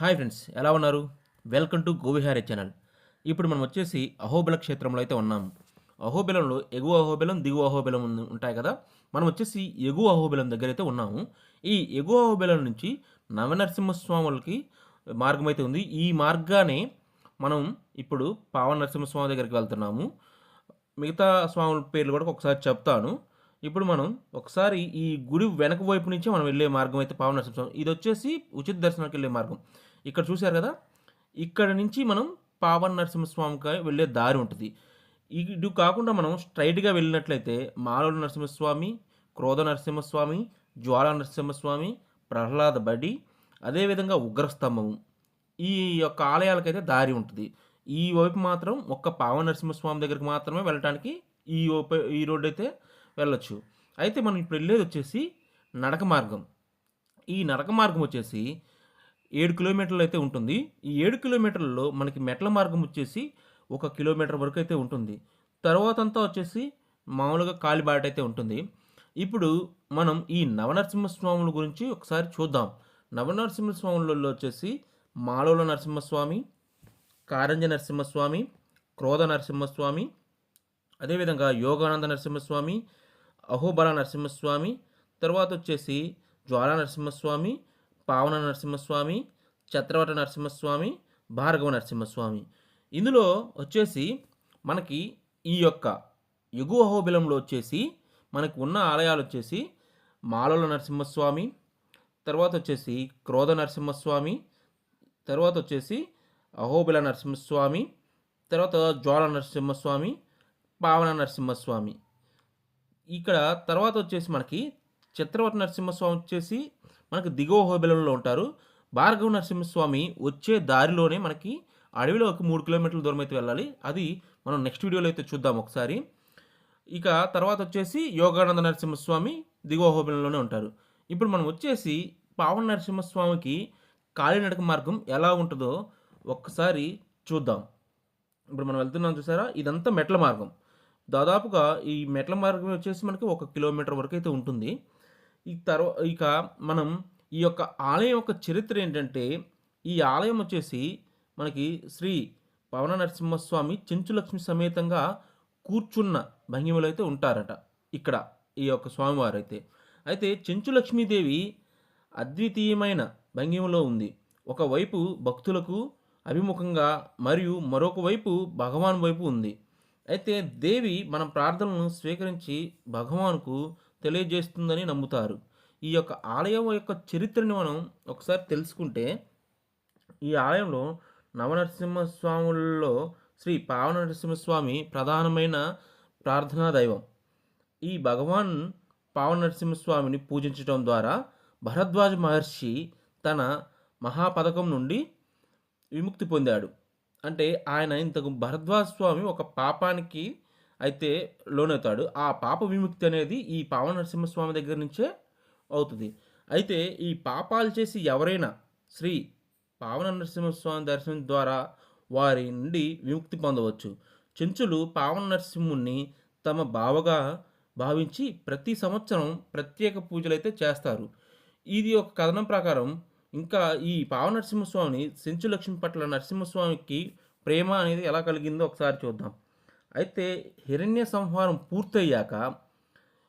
Hi friends ఎలా ఉన్నారు? Welcome to Govihari channel. ఇప్పుడు మనం వచ్చేసి అహోబిల క్షేత్రంలో అయితే ఉన్నాము అహోబిలంలో ఎగువ అహోబిలం దిగువ అహోబిలం ఉంటాయి కదా? మనం వచ్చేసి ఎగువ అహోబిలం దగ్గర అయితే ఉన్నాము. ఈ ఎగువ అహోబిలం నుంచి నవనరసింహస్వాములకి మార్గం అయితే ఉంది. ఈ మార్గానే మనం ఇప్పుడు పావన నరసింహస్వామి దగ్గరికి వెళ్తున్నాము. మిగతా స్వాముల పేర్లు కూడా ఒకసారి చెప్తాను. ఇప్పుడు మనం ఒకసారి ఈ గుడి వెనక వైపు నుంచి మనం వెళ్ళే మార్గం అయితే పావన నరసింహస్వామి. ఇది వచ్చేసి ఉచిత దర్శనానికి వెళ్ళే మార్గం. ఇక్కడ చూశారు కదా? ఇక్కడ నుంచి మనం పావన్ నరసింహస్వామికి వెళ్ళే దారి ఉంటుంది. ఇది కాకుండా మనం స్ట్రైట్గా వెళ్ళినట్లయితే మాలోల నరసింహస్వామి క్రోధ నరసింహస్వామి జ్వాల నరసింహస్వామి ప్రహ్లాద బడి అదేవిధంగా ఉగ్రస్తంభము ఈ యొక్క ఆలయాలకైతే దారి ఉంటుంది. ఈ వైపు మాత్రం ఒక్క పావన నరసింహస్వామి దగ్గరికి మాత్రమే వెళ్ళటానికి ఈ ఈ రోడ్డు అయితే వెళ్ళొచ్చు. అయితే మనం ఇప్పుడు వెళ్ళేది వచ్చేసి నడక మార్గం. ఈ నడక మార్గం వచ్చేసి ఏడు కిలోమీటర్లు అయితే ఉంటుంది. ఈ ఏడు కిలోమీటర్లలో మనకి మెట్ల మార్గం వచ్చేసి ఒక కిలోమీటర్ వరకు అయితే ఉంటుంది. తర్వాత అంతా వచ్చేసి మామూలుగా కాలిబాట అయితే ఉంటుంది. ఇప్పుడు మనం ఈ నవనరసింహస్వాముల గురించి ఒకసారి చూద్దాం. నవనరసింహస్వాములలో వచ్చేసి మాలోల నరసింహస్వామి కారంజ నరసింహస్వామి క్రోధ నరసింహస్వామి అదేవిధంగా యోగానంద నరసింహస్వామి అహోబల నరసింహస్వామి తర్వాత వచ్చేసి జ్వాల నరసింహస్వామి పావన నరసింహస్వామి చత్రవట నరసింహస్వామి భార్గవ నరసింహస్వామి. ఇందులో వచ్చేసి మనకి ఈ యొక్క ఎగువ అహోబిలంలో వచ్చేసి మనకు ఉన్న ఆలయాలు వచ్చేసి మాలోల నరసింహస్వామి తర్వాత వచ్చేసి క్రోధ నరసింహస్వామి తర్వాత వచ్చేసి అహోబిల నరసింహస్వామి తర్వాత జ్వాల నరసింహస్వామి పావన నరసింహస్వామి. ఇక్కడ తర్వాత వచ్చేసి మనకి చిత్రవర్తి నరసింహస్వామి వచ్చేసి మనకి దిగువ హోబిలంలో ఉంటారు. భార్గవ నరసింహస్వామి వచ్చే దారిలోనే మనకి అడవిలో ఒక మూడు కిలోమీటర్ల దూరం అయితే వెళ్ళాలి. అది మనం నెక్స్ట్ వీడియోలో అయితే చూద్దాం ఒకసారి. ఇక తర్వాత వచ్చేసి యోగానంద నరసింహస్వామి దిగువ హోబెలలోనే ఉంటారు. ఇప్పుడు మనం వచ్చేసి పావన నరసింహస్వామికి కాలినడక మార్గం ఎలా ఉంటుందో ఒక్కసారి చూద్దాం. ఇప్పుడు మనం వెళ్తున్నాం చూసారా? ఇదంతా మెట్ల మార్గం. దాదాపుగా ఈ మెట్ల మార్గం వచ్చేసి మనకి ఒక కిలోమీటర్ వరకు అయితే ఉంటుంది. ఈ తర్వా ఇక మనం ఈ యొక్క ఆలయం యొక్క చరిత్ర ఏంటంటే ఈ ఆలయం వచ్చేసి మనకి శ్రీ పవన నరసింహస్వామి చెంచులక్ష్మి సమేతంగా కూర్చున్న భంగిమలో అయితే ఉంటారట ఇక్కడ ఈ యొక్క స్వామివారు అయితే. అయితే చెంచులక్ష్మీదేవి అద్వితీయమైన భంగిమలో ఉంది. ఒకవైపు భక్తులకు అభిముఖంగా మరియు మరొక వైపు భగవాన్ వైపు ఉంది. అయితే దేవి మన ప్రార్థనలను స్వీకరించి భగవాన్కు తెలియజేస్తుందని నమ్ముతారు. ఈ యొక్క ఆలయం యొక్క చరిత్రని మనం ఒకసారి తెలుసుకుంటే ఈ ఆలయంలో నవనరసింహస్వాములలో శ్రీ పావన నరసింహస్వామి ప్రధానమైన ప్రార్థనా దైవం. ఈ భగవాన్ పావన నరసింహస్వామిని పూజించడం ద్వారా భరద్వాజ మహర్షి తన మహాపథకం నుండి విముక్తి పొందాడు. అంటే ఆయన ఇంతకు భరద్వాజ స్వామి ఒక పాపానికి అయితే లోనవుతాడు. ఆ పాప విముక్తి అనేది ఈ పావ నరసింహస్వామి దగ్గర నుంచే అవుతుంది. అయితే ఈ పాపాలు చేసి ఎవరైనా శ్రీ పావన నరసింహస్వామి దర్శనం ద్వారా వారి నుండి విముక్తి పొందవచ్చు. చెంచులు పావన నరసింహుణ్ణి తమ బావగా భావించి ప్రతి సంవత్సరం ప్రత్యేక పూజలు అయితే చేస్తారు. ఇది ఒక కథనం ప్రకారం ఇంకా ఈ పావ నరసింహస్వామిని సెంచు లక్ష్మి పట్ల నరసింహస్వామికి ప్రేమ అనేది ఎలా కలిగిందో ఒకసారి చూద్దాం. అయితే హిరణ్య సంహారం పూర్తయ్యాక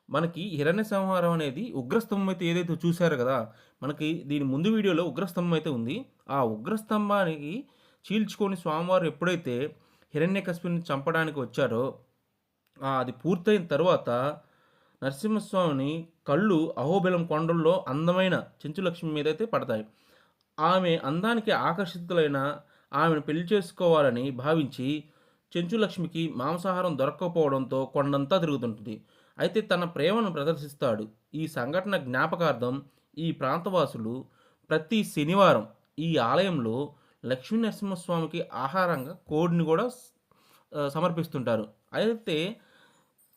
మనకి హిరణ్య సంహారం అనేది ఉగ్రస్తంభం అయితే ఏదైతే చూశారో కదా మనకి దీని ముందు వీడియోలో ఉగ్రస్తంభం అయితే ఉంది. ఆ ఉగ్రస్తంభానికి చీల్చుకొని స్వామివారు ఎప్పుడైతే హిరణ్యకశిపుని చంపడానికి వచ్చారో అది పూర్తయిన తర్వాత నరసింహస్వామిని కళ్ళు అహోబిలం కొండల్లో అందమైన చెంచులక్ష్మి మీద అయితే పడతాయి. ఆమె అందానికి ఆకర్షితులైన ఆమెను పెళ్ళి చేసుకోవాలని భావించి చెంచులక్ష్మికి మాంసాహారం దొరక్కపోవడంతో కొండంతా తిరుగుతుంటుంది. అయితే తన ప్రేమను ప్రదర్శిస్తాడు. ఈ సంఘటన జ్ఞాపకార్థం ఈ ప్రాంతవాసులు ప్రతి శనివారం ఈ ఆలయంలో లక్ష్మీ నరసింహస్వామికి ఆహారంగా కోడిని కూడా సమర్పిస్తుంటారు. అయితే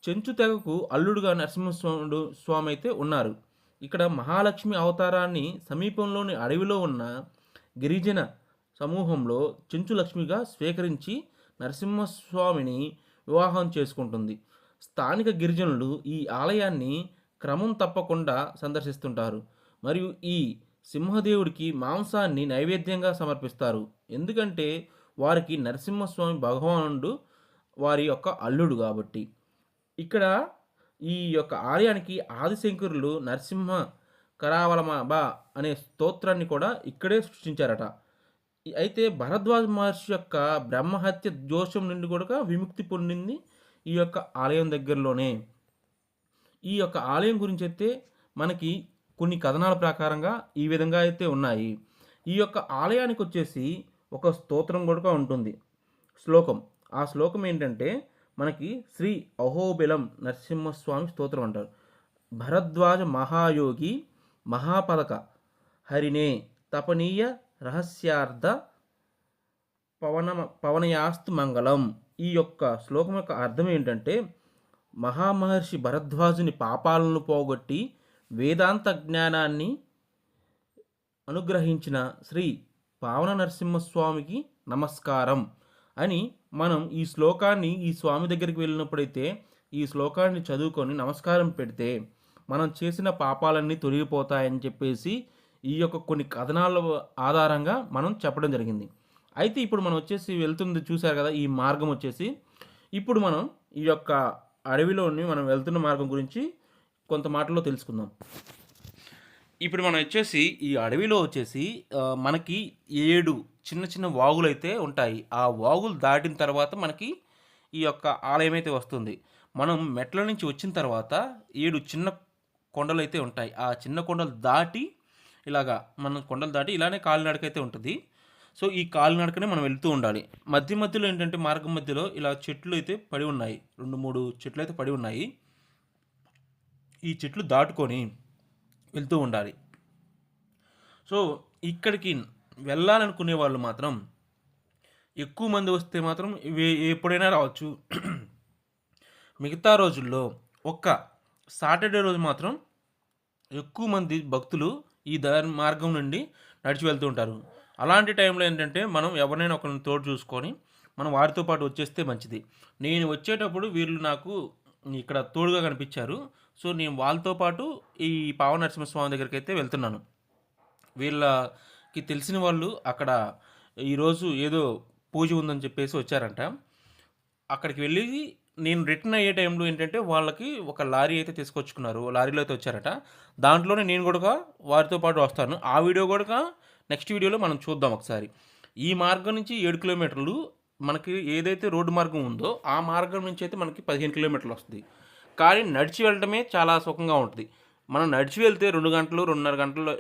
చెంచు తెగకు అల్లుడుగా నరసింహస్వాముడు స్వామి అయితే ఉన్నారు. ఇక్కడ మహాలక్ష్మి అవతారాన్ని సమీపంలోని అడవిలో ఉన్న గిరిజన సమూహంలో చెంచు లక్ష్మిగా స్వీకరించి నరసింహస్వామిని వివాహం చేసుకుంటుంది. స్థానిక గిరిజనులు ఈ ఆలయాన్ని క్రమం తప్పకుండా సందర్శిస్తుంటారు. మరియు ఈ సింహదేవుడికి మాంసాన్ని నైవేద్యంగా సమర్పిస్తారు. ఎందుకంటే వారికి నరసింహస్వామి భగవానుడు వారి యొక్క అల్లుడు కాబట్టి. ఇక్కడ ఈ యొక్క ఆలయానికి ఆదిశంకరులు నరసింహ కరావలమబా అనే స్తోత్రాన్ని కూడా ఇక్కడే సృష్టించారట. అయితే భరద్వాజ మహర్షి యొక్క బ్రహ్మహత్య దోషం నుండి కూడా విముక్తి పొందింది ఈ యొక్క ఆలయం దగ్గరలోనే. ఈ యొక్క ఆలయం గురించి అయితే మనకి కొన్ని కథనాల ప్రకారంగా ఈ విధంగా అయితే ఉన్నాయి. ఈ యొక్క ఆలయానికి వచ్చేసి ఒక స్తోత్రం కూడా ఉంటుంది. శ్లోకం. ఆ శ్లోకం ఏంటంటే మనకి శ్రీ అహోబిలం నరసింహస్వామి స్తోత్రం అంటారు. భరద్వాజ మహాయోగి మహాపదక హరినే తపనీయ రహస్యార్థ పవన పవనయాస్తు మంగళం. ఈ యొక్క శ్లోకం యొక్క అర్థం ఏంటంటే మహామహర్షి భరద్వాజుని పాపాలను పోగొట్టి వేదాంత జ్ఞానాన్ని అనుగ్రహించిన శ్రీ పావన నరసింహస్వామికి నమస్కారం అని మనం ఈ శ్లోకాన్ని ఈ స్వామి దగ్గరికి వెళ్ళినప్పుడైతే ఈ శ్లోకాన్ని చదువుకొని నమస్కారం పెడితే మనం చేసిన పాపాలన్నీ తొలగిపోతాయని చెప్పేసి ఈ యొక్క కొన్ని కథనాల ఆధారంగా మనం చెప్పడం జరిగింది. అయితే ఇప్పుడు మనం వచ్చేసి వెళ్తుంది చూసారు కదా ఈ మార్గం వచ్చేసి. ఇప్పుడు మనం ఈ యొక్క అడవిలోని మనం వెళ్తున్న మార్గం గురించి కొంత మాటలో తెలుసుకుందాం. ఇప్పుడు మనం వచ్చేసి ఈ అడవిలో వచ్చేసి మనకి ఏడు చిన్న చిన్న వాగులు అయితే ఉంటాయి. ఆ వాగులు దాటిన తర్వాత మనకి ఈ యొక్క ఆలయం అయితే వస్తుంది. మనం మెట్ల నుంచి వచ్చిన తర్వాత ఏడు చిన్న కొండలు అయితే ఉంటాయి. ఆ చిన్న కొండలు దాటి ఇలాగా మనం కొండలు దాటి ఇలానే కాలినడక అయితే ఉంటుంది. సో ఈ కాలినడకనే మనం వెళ్తూ ఉండాలి. మధ్య మధ్యలో ఏంటంటే మార్గం మధ్యలో ఇలా చెట్లు అయితే పడి ఉన్నాయి. రెండు మూడు చెట్లు అయితే పడి ఉన్నాయి. ఈ చెట్లు దాటుకొని వెళ్తూ ఉండాలి. సో ఇక్కడికి వెళ్ళాలనుకునే వాళ్ళు మాత్రం ఎక్కువ మంది వస్తే మాత్రం ఎప్పుడైనా రావచ్చు. మిగతా రోజుల్లో ఒక్క సాటర్డే రోజు మాత్రం ఎక్కువ మంది భక్తులు ఈ దారి మార్గం నుండి నడిచి వెళ్తూ ఉంటారు. అలాంటి టైంలో ఏంటంటే మనం ఎవరినైనా ఒకరిని తోడు చూసుకొని మనం వారితో పాటు వచ్చేస్తే మంచిది. నేను వచ్చేటప్పుడు వీళ్ళు నాకు ఇక్కడ తోడుగా కనిపించారు. సో నేను వాళ్ళతో పాటు ఈ పావ నరసింహస్వామి దగ్గరికి అయితే వెళ్తున్నాను. వీళ్ళకి తెలిసిన వాళ్ళు అక్కడ ఈరోజు ఏదో పూజ ఉందని చెప్పేసి వచ్చారంట. అక్కడికి వెళ్ళి నేను రిటర్న్ అయ్యే టైంలో ఏంటంటే వాళ్ళకి ఒక లారీ అయితే తీసుకొచ్చుకున్నారు. లారీలో అయితే వచ్చారట. దాంట్లోనే నేను కూడా వారితో పాటు వస్తాను. ఆ వీడియో కూడా నెక్స్ట్ వీడియోలో మనం చూద్దాం ఒకసారి. ఈ మార్గం నుంచి ఏడు కిలోమీటర్లు మనకి ఏదైతే రోడ్డు మార్గం ఉందో ఆ మార్గం నుంచి అయితే మనకి పదిహేను కిలోమీటర్లు వస్తుంది. కానీ నడిచి వెళ్ళడమే చాలా సుఖంగా ఉంటుంది. మనం నడిచి వెళ్తే రెండు గంటలు రెండున్నర గంటలు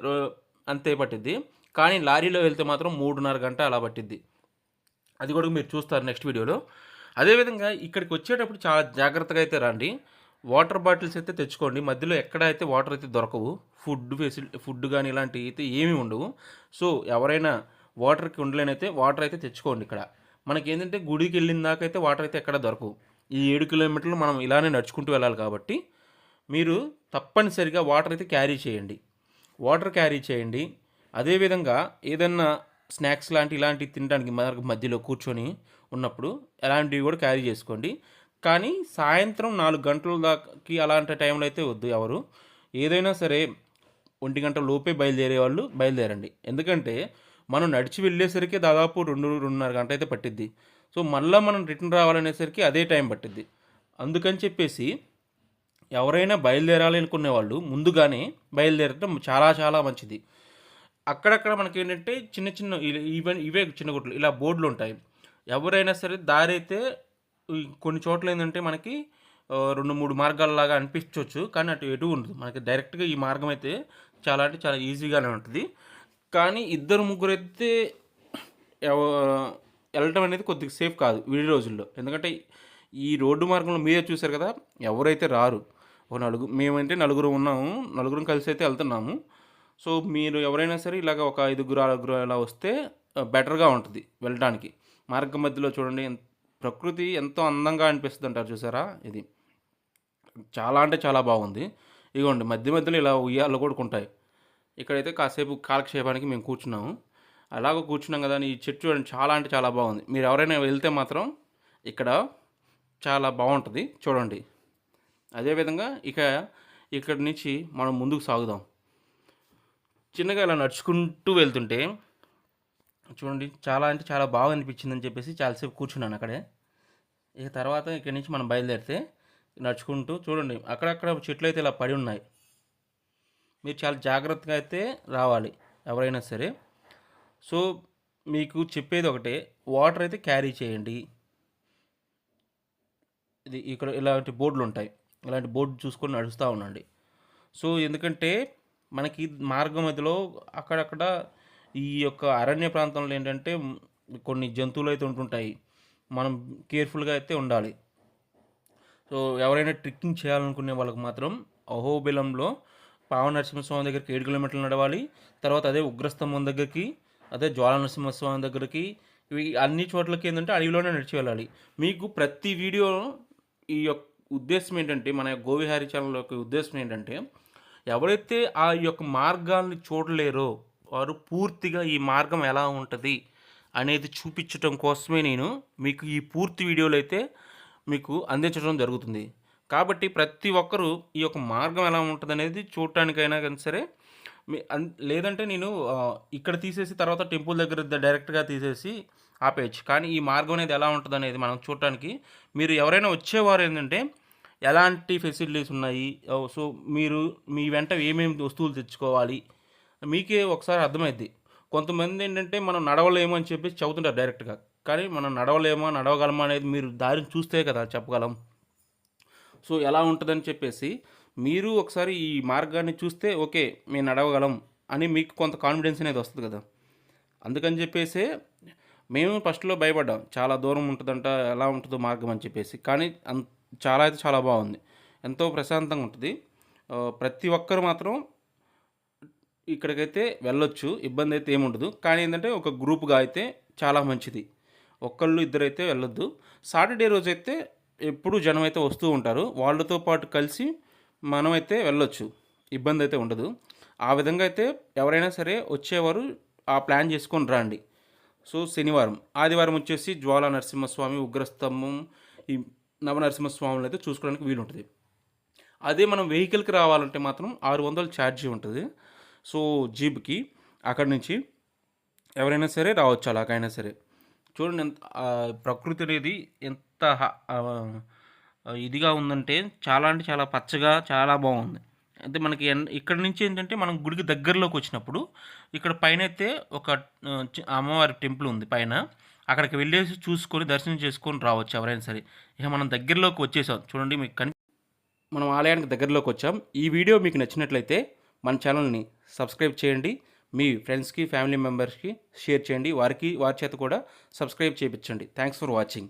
అంతే పట్టిద్ది. కానీ లారీలో వెళ్తే మాత్రం మూడున్నర గంట అలా పట్టిద్ది. అది కూడా మీరు చూస్తారు నెక్స్ట్ వీడియోలో. అదేవిధంగా ఇక్కడికి వచ్చేటప్పుడు చాలా జాగ్రత్తగా అయితే రండి. వాటర్ బాటిల్స్ అయితే తెచ్చుకోండి. మధ్యలో ఎక్కడ అయితే వాటర్ అయితే దొరకవు ఫుడ్ ఫెసిలిటీ ఫుడ్ కానీ ఇలాంటివి అయితే ఏమీ ఉండవు. సో ఎవరైనా వాటర్కి ఉండలేనైతే వాటర్ అయితే తెచ్చుకోండి ఇక్కడ. మనకి ఏంటంటే గుడికి వెళ్ళిన దాకా అయితే వాటర్ అయితే ఎక్కడ దొరకవు. ఈ ఏడు కిలోమీటర్లు మనం ఇలానే నడుచుకుంటూ వెళ్ళాలి కాబట్టి మీరు తప్పనిసరిగా వాటర్ అయితే క్యారీ చేయండి. వాటర్ క్యారీ చేయండి. అదేవిధంగా ఏదన్నా స్నాక్స్ లాంటి ఇలాంటివి తినడానికి మనకు మధ్యలో కూర్చొని ఉన్నప్పుడు అలాంటివి కూడా క్యారీ చేసుకోండి. కానీ సాయంత్రం నాలుగు గంటల దాకాకి అలాంటి టైంలో అయితే వద్దు ఎవరు. ఏదైనా సరే ఒంటి గంట లోపే బయలుదేరే వాళ్ళు బయలుదేరండి. ఎందుకంటే మనం నడిచి వెళ్ళేసరికి దాదాపు రెండు రెండున్నర గంట అయితే పట్టిద్ది. సో మళ్ళీ మనం రిటర్న్ రావాలనేసరికి అదే టైం పట్టిద్ది. అందుకని చెప్పేసి ఎవరైనా బయలుదేరాలి అనుకునే వాళ్ళు ముందుగానే బయలుదేరటం చాలా చాలా మంచిది. అక్కడక్కడ మనకి ఏంటంటే చిన్న చిన్న ఈవెన్ ఇవే చిన్న గుట్లు ఇలా బోర్డులు ఉంటాయి ఎవరైనా సరే దారి అయితే కొన్ని చోట్ల ఏంటంటే మనకి రెండు మూడు మార్గాలలాగా అనిపించవచ్చు కానీ అటు ఎటు ఉండదు. మనకి డైరెక్ట్గా ఈ మార్గం అయితే చాలా అంటే చాలా ఈజీగానే ఉంటుంది. కానీ ఇద్దరు ముగ్గురు అయితే ఎవ- వెళ్ళటం అనేది కొద్దిగా సేఫ్ కాదు వీడి రోజుల్లో. ఎందుకంటే ఈ రోడ్డు మార్గంలో మీరే చూశారు కదా ఎవరైతే రారు ఒక నలుగురు మేమంటే నలుగురు ఉన్నాము నలుగురం కలిసి అయితే వెళ్తున్నాము. సో మీరు ఎవరైనా సరే ఇలాగ ఒక ఐదుగురు ఆరుగురు ఇలా వస్తే బెటర్గా ఉంటుంది వెళ్ళడానికి. మార్గం మధ్యలో చూడండి ప్రకృతి ఎంతో అందంగా అనిపిస్తుంది అంటారు చూసారా ఇది. చాలా అంటే చాలా బాగుంది. ఇదిగోండి మధ్య మధ్యలో ఇలా ఉయ్యాలు కూడా ఉంటాయి ఇక్కడైతే కాసేపు కాలక్షేపానికి మేము కూర్చున్నాము. అలాగ కూర్చున్నాం కదా అని ఈ చెట్టు చూడండి చాలా అంటే చాలా బాగుంది. మీరు ఎవరైనా వెళ్తే మాత్రం ఇక్కడ చాలా బాగుంటుంది చూడండి. అదేవిధంగా ఇక ఇక్కడి నుంచి మనం ముందుకు సాగుదాం. చిన్నగా ఇలా నడుచుకుంటూ వెళ్తుంటే చూడండి చాలా అంటే చాలా బాగా అనిపించిందని చెప్పేసి చాలాసేపు కూర్చున్నాను అక్కడే. ఇక తర్వాత ఇక్కడి నుంచి మనం బయలుదేరితే నడుచుకుంటూ చూడండి అక్కడక్కడ చెట్లు అయితే ఇలా పడి ఉన్నాయి. మీరు చాలా జాగ్రత్తగా అయితే రావాలి ఎవరైనా సరే. సో మీకు చెప్పేది ఒకటే వాటర్ అయితే క్యారీ చేయండి. ఇది ఇక్కడ ఇలాంటి బోర్డులు ఉంటాయి ఇలాంటి బోర్డు చూసుకొని నడుస్తూ ఉండండి. సో ఎందుకంటే మనకి మార్గం మధ్యలో అక్కడక్కడ ఈ యొక్క అరణ్య ప్రాంతంలో ఏంటంటే కొన్ని జంతువులు అయితే ఉంటుంటాయి. మనం కేర్ఫుల్గా అయితే ఉండాలి. సో ఎవరైనా ట్రెక్కింగ్ చేయాలనుకునే వాళ్ళకి మాత్రం అహోబిలంలో పావ నరసింహస్వామి దగ్గరికి ఏడు కిలోమీటర్లు నడవాలి. తర్వాత అదే ఉగ్రస్తంభం దగ్గరికి అదే జ్వాల నరసింహస్వామి దగ్గరికి ఇవి అన్ని చోట్లకి ఏంటంటే అడవిలోనే నడిచి వెళ్ళాలి. మీకు ప్రతి వీడియో ఈ యొక్క ఉద్దేశం ఏంటంటే మన గోవిహారి ఛానల్ యొక్క ఉద్దేశం ఏంటంటే ఎవరైతే ఆ యొక్క మార్గాల్ని చూడలేరో వారు పూర్తిగా ఈ మార్గం ఎలా ఉంటుంది అనేది చూపించటం కోసమే నేను మీకు ఈ పూర్తి వీడియోలు అయితే మీకు అందించడం జరుగుతుంది. కాబట్టి ప్రతి ఒక్కరూ ఈ యొక్క మార్గం ఎలా ఉంటుంది అనేది చూడటానికైనా కానీ సరే మీ అన్ లేదంటే నేను ఇక్కడ తీసేసి తర్వాత టెంపుల్ దగ్గర డైరెక్ట్గా తీసేసి ఆపేయచ్చు. కానీ ఈ మార్గం అనేది ఎలా ఉంటుంది అనేది మనం చూడటానికి మీరు ఎవరైనా వచ్చేవారు ఏంటంటే ఎలాంటి ఫెసిలిటీస్ ఉన్నాయి? సో మీరు మీ వెంట ఏమేమి వస్తువులు తెచ్చుకోవాలి? మీకే ఒకసారి అర్థమైద్ది. కొంతమంది ఏంటంటే మనం నడవలేము అని చెప్పేసి చదువుతుంటారు డైరెక్ట్గా. కానీ మనం నడవలేమా నడవగలమా అనేది మీరు దారిని చూస్తే కదా చెప్పగలం. సో ఎలా ఉంటుందని చెప్పేసి మీరు ఒకసారి ఈ మార్గాన్ని చూస్తే ఓకే మేము నడవగలం అని మీకు కొంత కాన్ఫిడెన్స్ అనేది వస్తుంది కదా. అందుకని చెప్పేసి మేము ఫస్ట్లో భయపడ్డాం. చాలా దూరం ఉంటుందంట ఎలా ఉంటుందో మార్గం అని చెప్పేసి. కానీ అన్ చాలా అయితే చాలా బాగుంది. ఎంతో ప్రశాంతంగా ఉంటుంది. ప్రతి ఒక్కరు మాత్రం ఇక్కడికైతే వెళ్ళొచ్చు ఇబ్బంది అయితే ఏముండదు. కానీ ఏంటంటే ఒక గ్రూప్గా అయితే చాలా మంచిది. ఒక్కళ్ళు ఇద్దరైతే వెళ్ళొద్దు. సాటర్డే రోజు అయితే ఎప్పుడూ జనం అయితే వస్తూ ఉంటారు. వాళ్ళతో పాటు కలిసి మనమైతే వెళ్ళొచ్చు. ఇబ్బంది అయితే ఉండదు. ఆ విధంగా అయితే ఎవరైనా సరే వచ్చేవారు ఆ ప్లాన్ చేసుకొని రండి. సో శనివారం. ఆదివారం వచ్చేసి జ్వాల నరసింహస్వామి ఉగ్రస్తంభం ఈ నవనరసింహస్వామిని అయితే చూసుకోవడానికి వీలుంటుంది. అదే మనం వెహికల్కి రావాలంటే మాత్రం ఆరు వందలు ఛార్జీ ఉంటుంది. సో జీప్కి అక్కడి నుంచి ఎవరైనా సరే రావచ్చు అలాగైనా సరే. చూడండి ఎంత ప్రకృతి అనేది ఎంత హ- ఇదిగా ఉందంటే చాలా అంటే చాలా పచ్చగా చాలా బాగుంది. అంటే మనకి ఇక్కడ నుంచి ఏంటంటే మనం గుడికి దగ్గరలోకి వచ్చినప్పుడు ఇక్కడ పైన అయితే ఒక అమ్మవారి టెంపుల్ ఉంది పైన. అక్కడికి వెళ్ళేసి చూసుకొని దర్శనం చేసుకొని రావచ్చు ఎవరైనా సరే. ఇక మనం దగ్గరలోకి వచ్చేసాం. చూడండి మీకు కని మనం ఆలయానికి దగ్గరలోకి వచ్చాం. ఈ వీడియో మీకు నచ్చినట్లయితే మన ఛానల్ని సబ్స్క్రైబ్ చేయండి. మీ ఫ్రెండ్స్కి ఫ్యామిలీ మెంబర్స్కి షేర్ చేయండి. వారికి వారి చేత కూడా సబ్స్క్రైబ్ చేయించండి. Thanks for watching.